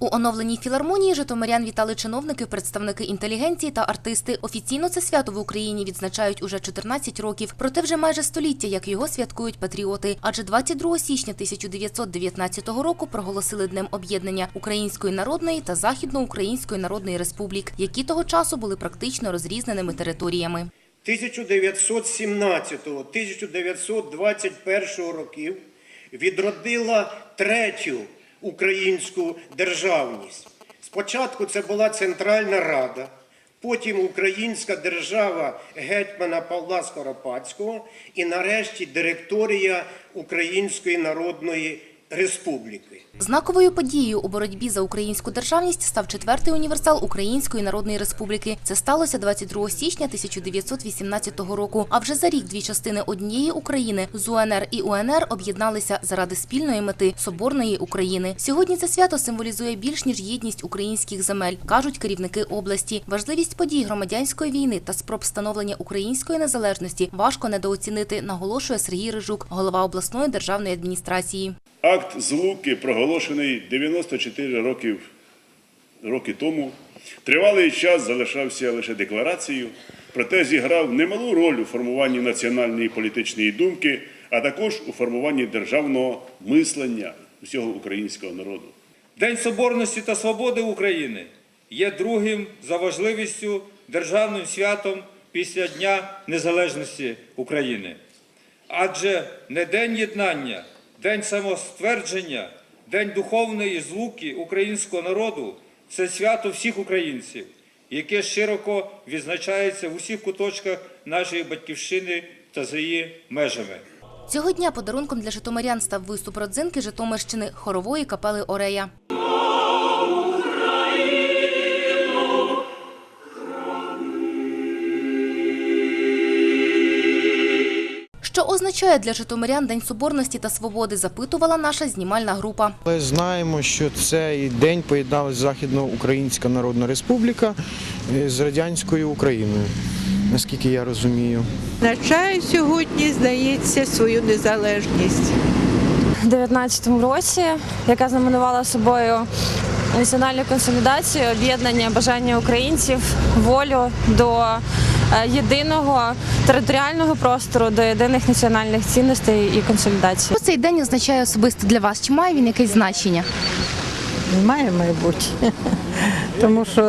У оновленій філармонії Житомирян вітали чиновники, представники інтелігенції та артисти. Офіційно це свято в Україні відзначають уже 14 років. Проте вже майже століття, як його святкують патріоти. Адже 22 січня 1919 року проголосили днем об'єднання Української народної та Західноукраїнської Народної Республік, які того часу були практично розрізненими територіями. 1917-1921 років відродила третю українську державність. Спочатку це була Центральна Рада, потім Українська держава гетьмана Павла Скоропадського і нарешті директорія Української Народної Республіки. Знаковою подією у боротьбі за українську державність став четвертий універсал Української Народної Республіки. Це сталося 22 січня 1918 року. А вже за рік дві частини однієї України з УНР і УНР об'єдналися заради спільної мети соборної України. Сьогодні це свято символізує більш ніж єдність українських земель, кажуть керівники області. Важливість подій громадянської війни та спроб встановлення української незалежності важко недооцінити, наголошує Сергій Рижук, голова обласної державної адміністрації. Акт злуки, проголошений 94 років, роки тому, тривалий час залишався лише декларацією, проте зіграв немалу роль у формуванні національної політичної думки, а також у формуванні державного мислення усього українського народу. День Соборності та Свободи України є другим за важливістю державним святом після Дня Незалежності України. Адже не День єднання, День самоствердження, День духовної злуки українського народу це свято всіх українців, яке широко відзначається в усіх куточках нашої батьківщини та за її межами. Цього дня подарунком для житомирян став виступ родзинки Житомирщини хорової капели Орея. Означає для житомирян День Соборності та Свободи, запитувала наша знімальна група. Але знаємо, що цей день поєдналась Західноукраїнська Народна Республіка е, з радянською Україною, наскільки я розумію. Означає сьогодні, здається, свою незалежність. 2019 році, яка знаменувала собою національну консолідацію, об'єднання бажання українців, волю до е, єдиного територіального простору, до єдиних національних цінностей і консолідації. Що цей день означає особисто для вас? Чи має він якесь значення? Має майбутнє. Тому що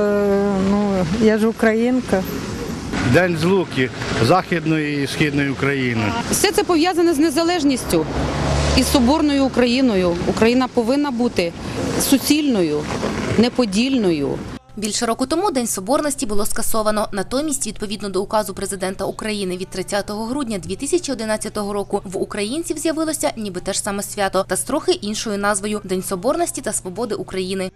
ну, я ж українка. День злуки Західної і Східної України. Все це пов'язане з незалежністю і соборною Україною. Україна повинна бути суцільною, неподільною. Більше року тому День Соборності було скасовано. Натомість, відповідно до указу президента України від 30 грудня 2011 року, в українців з'явилося ніби те ж саме свято та з трохи іншою назвою День Соборності та Свободи України.